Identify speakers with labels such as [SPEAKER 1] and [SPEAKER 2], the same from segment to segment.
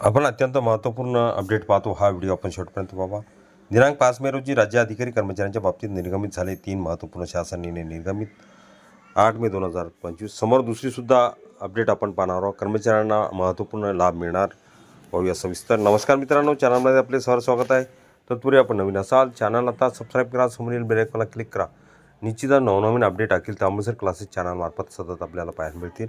[SPEAKER 1] आपण अत्यंत महत्त्वपूर्ण अपडेट पाहतो हा व्हिडिओ आपण शेवटपर्यंत पाहा. दिनांक पाच मे रोजी राज्य अधिकारी कर्मचाऱ्यांच्या बाबतीत निर्गमित झाले तीन महत्त्वपूर्ण शासन निर्णय निर्गमित. आठ मे दोन हजार पंचवीस. समोर दुसरीसुद्धा अपडेट आपण पाहणार आहोत. कर्मचाऱ्यांना महत्त्वपूर्ण लाभ मिळणार. पाहूया सविस्तर. नमस्कार मित्रांनो चॅनलमध्ये आपले सर स्वागत आहे. तत्पूर्वी आपण नवीन असाल चॅनल आता सबस्क्राईब करा समोरील बेलायकॉनला क्लिक करा. निश्चितच नवनवीन अपडेट अखिल तांबूसर क्लासेस चॅनलमार्फत सतत आपल्याला पाहायला मिळतील.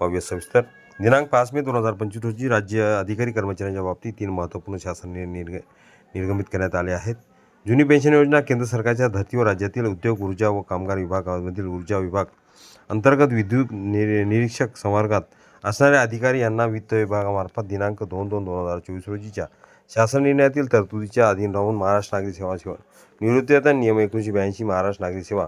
[SPEAKER 1] पाहूया सविस्तर. दिनांक पाच मे दोन हजार पंचवीस रोजी राज्य अधिकारी कर्मचाऱ्यांच्या बाबतीत तीन महत्त्वपूर्ण शासन निर्ग निर्गमित करण्यात आले आहेत. जुनी पेन्शन योजना केंद्र सरकारच्या धर्तीवर राज्यातील उद्योग ऊर्जा व कामगार विभागामधील ऊर्जा विभाग अंतर्गत विद्युत निर निरीक्षक संवर्गात असणाऱ्या अधिकारी यांना वित्त विभागामार्फत दिनांक दोन दोन दोन हजार चोवीस रोजीच्या शासन निर्णयातील तरतुदीच्या अधीन राहून महाराष्ट्र नागरी सेवा सेवा निवृत्तीवेतन नियम एकोणीसशे ब्याऐंशी महाराष्ट्र नागरी सेवा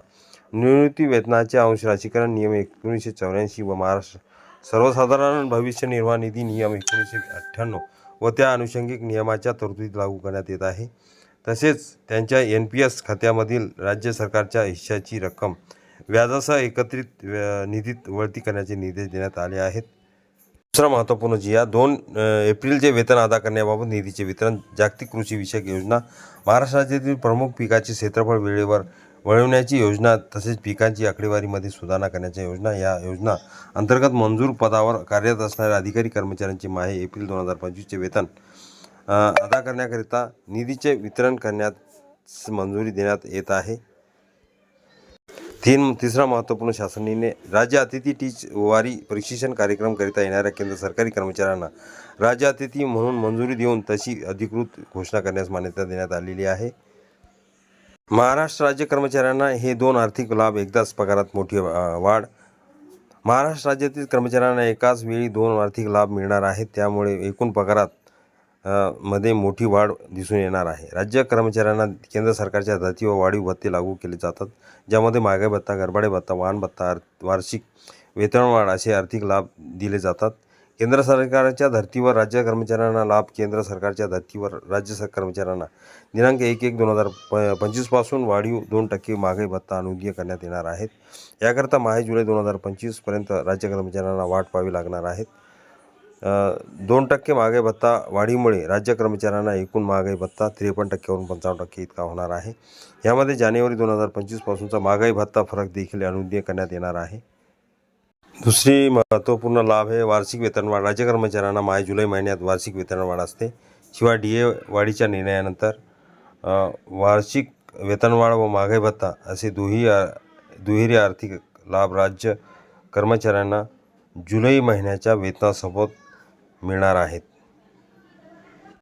[SPEAKER 1] निवृत्ती वेतनाचे अंश राशीकरण नियम एकोणीसशे चौऱ्याऐंशी व महाराष्ट्र सर्वसाधारण भविष्य निर्वाह निधी नियम एकोणीसशे अठ्ठ्याण्णव व त्या अनुषंगिक नियमाच्या तरतुदीत लागू करण्यात येत आहे. तसेच त्यांच्या एन पी एस खात्यामधील राज्य सरकारच्या हिश्श्याची रक्कम व्याजासह एकत्रित निधीत वळती करण्याचे निर्देश देण्यात आले आहेत. दुसरा महत्त्वपूर्ण जिया दोन एप्रिलचे वेतन अदा करण्याबाबत निधीचे वितरण जागतिक कृषी विषयक योजना महाराष्ट्र राज्यातील प्रमुख पिकाचे क्षेत्रफळ वेळेवर वळवण्याची योजना तसेच पिकांची आकडेवारीमध्ये सुधारणा करण्याच्या योजना या योजना अंतर्गत मंजूर पदावर कार्यरत असणाऱ्या अधिकारी कर्मचाऱ्यांची माहे एप्रिल दोन हजार पंचवीसचे वेतन अदा करण्याकरिता निधीचे वितरण करण्यास मंजुरी देण्यात येत आहे. तीन तिसरा महत्त्वपूर्ण शासन निर्णय राज्य अतिथी टीच वारी प्रशिक्षण कार्यक्रम करिता येणाऱ्या केंद्र सरकारी कर्मचाऱ्यांना राज्य अतिथी म्हणून मंजुरी देऊन तशी अधिकृत घोषणा करण्यास मान्यता देण्यात आलेली आहे. महाराष्ट्र राज्य कर्मचाऱ्यांना हे दोन आर्थिक लाभ एकदाच पगारात मोठी वाढ. महाराष्ट्र राज्यातील कर्मचाऱ्यांना एकाच वेळी दोन आर्थिक लाभ मिळणार आहेत त्यामुळे एकूण पगारात मध्ये मोठी वाढ दिसून येणार आहे. राज्य कर्मचाऱ्यांना केंद्र सरकारच्या धर्तीवर वाढीव भत्ते लागू केले जातात ज्यामध्ये महागाई भत्ता गरबाडे भत्ता वाहन भत्ता वार्षिक वेतनवाढ असे आर्थिक लाभ दिले जातात. केंद्र सरकारच्या धर्तीवर राज्य कर्मचाऱ्यांना लाभ केंद्र सरकारच्या धर्तीवर राज्य सर कर्मचाऱ्यांना. दिनांक एक एक दोन हजार प पंचवीसपासून वाढीव दोन टक्के महागाई भत्ता अनुदीय करण्यात येणार आहेत. याकरता माहे जुलै दोन हजार पंचवीसपर्यंत राज्य कर्मचाऱ्यांना वाट पाहावी लागणार आहेत. दोन टक्के महागाई भत्ता वाढीमुळे राज्य कर्मचाऱ्यांना एकूण महागाई भत्ता त्रेपन्न टक्क्यावरून पंचावन्न टक्के इतका होणार आहे. यामध्ये जानेवारी दोन हजार पंचवीसपासूनचा महागाई भत्ता फरक देखील अनुदीय करण्यात येणार आहे. दुसरी महत्त्वपूर्ण लाभ हे वार्षिक वेतनवाढ राज्य कर्मचाऱ्यांना माय जुलै महिन्यात वार्षिक वेतनवाढ असते. शिवाय डी ए वाढीच्या निर्णयानंतर वार्षिक वेतनवाढ व मागे भत्ता असे दुही दुहेरी आर्थिक लाभ राज्य कर्मचाऱ्यांना जुलै महिन्याच्या वेतनासोबत मिळणार आहेत.